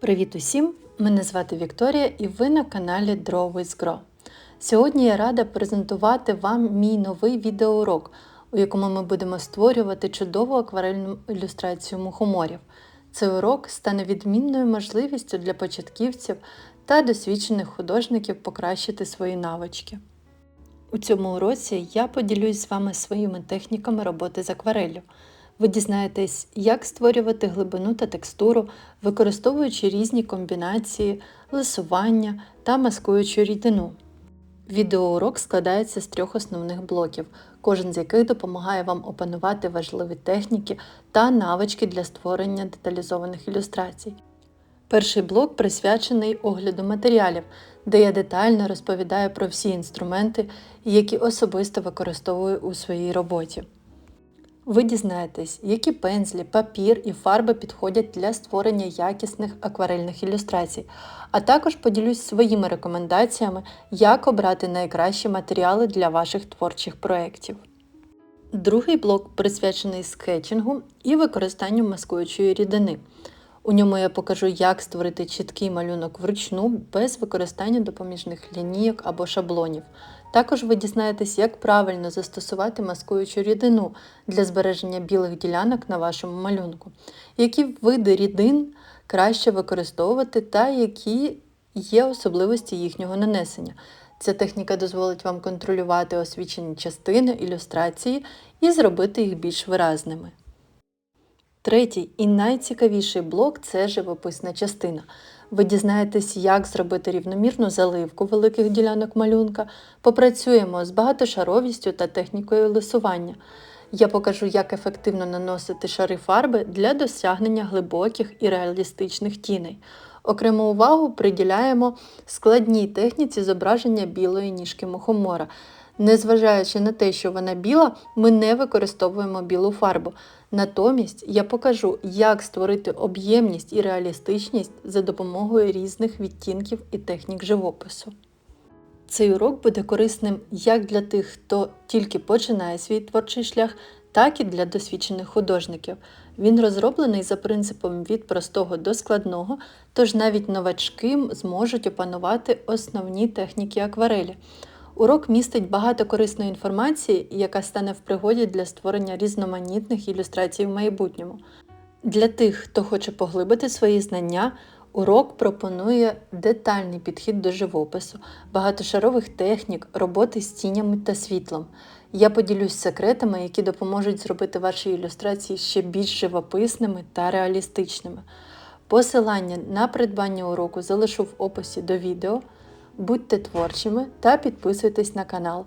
Привіт усім! Мене звати Вікторія і ви на каналі Draw with Grow. Сьогодні я рада презентувати вам мій новий відеоурок, у якому ми будемо створювати чудову акварельну ілюстрацію мухоморів. Цей урок стане відмінною можливістю для початківців та досвідчених художників покращити свої навички. У цьому уроці я поділюсь з вами своїми техніками роботи з аквареллю. Ви дізнаєтесь, як створювати глибину та текстуру, використовуючи різні комбінації, лисування та маскуючу рідину. Відеоурок складається з трьох основних блоків, кожен з яких допомагає вам опанувати важливі техніки та навички для створення деталізованих ілюстрацій. Перший блок присвячений огляду матеріалів, де я детально розповідаю про всі інструменти, які особисто використовую у своїй роботі. Ви дізнаєтесь, які пензлі, папір і фарби підходять для створення якісних акварельних ілюстрацій, а також поділюсь своїми рекомендаціями, як обрати найкращі матеріали для ваших творчих проєктів. Другий блок присвячений скетчингу і використанню маскуючої рідини. У ньому я покажу, як створити чіткий малюнок вручну без використання допоміжних лінійок або шаблонів. Також ви дізнаєтесь, як правильно застосувати маскуючу рідину для збереження білих ділянок на вашому малюнку, які види рідин краще використовувати та які є особливості їхнього нанесення. Ця техніка дозволить вам контролювати освічені частини ілюстрації і зробити їх більш виразними. Третій і найцікавіший блок це живописна частина. Ви дізнаєтесь, як зробити рівномірну заливку великих ділянок малюнка, попрацюємо з багатошаровістю та технікою лисування. Я покажу, як ефективно наносити шари фарби для досягнення глибоких і реалістичних тіней. Окрему увагу приділяємо складній техніці зображення білої ніжки мухомора. Незважаючи на те, що вона біла, ми не використовуємо білу фарбу. Натомість я покажу, як створити об'ємність і реалістичність за допомогою різних відтінків і технік живопису. Цей урок буде корисним як для тих, хто тільки починає свій творчий шлях, так і для досвідчених художників. Він розроблений за принципом від простого до складного, тож навіть новачки зможуть опанувати основні техніки акварелі. Урок містить багато корисної інформації, яка стане в пригоді для створення різноманітних ілюстрацій в майбутньому. Для тих, хто хоче поглибити свої знання, урок пропонує детальний підхід до живопису, багатошарових технік, роботи з тінями та світлом. Я поділюсь секретами, які допоможуть зробити ваші ілюстрації ще більш живописними та реалістичними. Посилання на придбання уроку залишу в описі до відео. Будьте творчими та підписуйтесь на канал.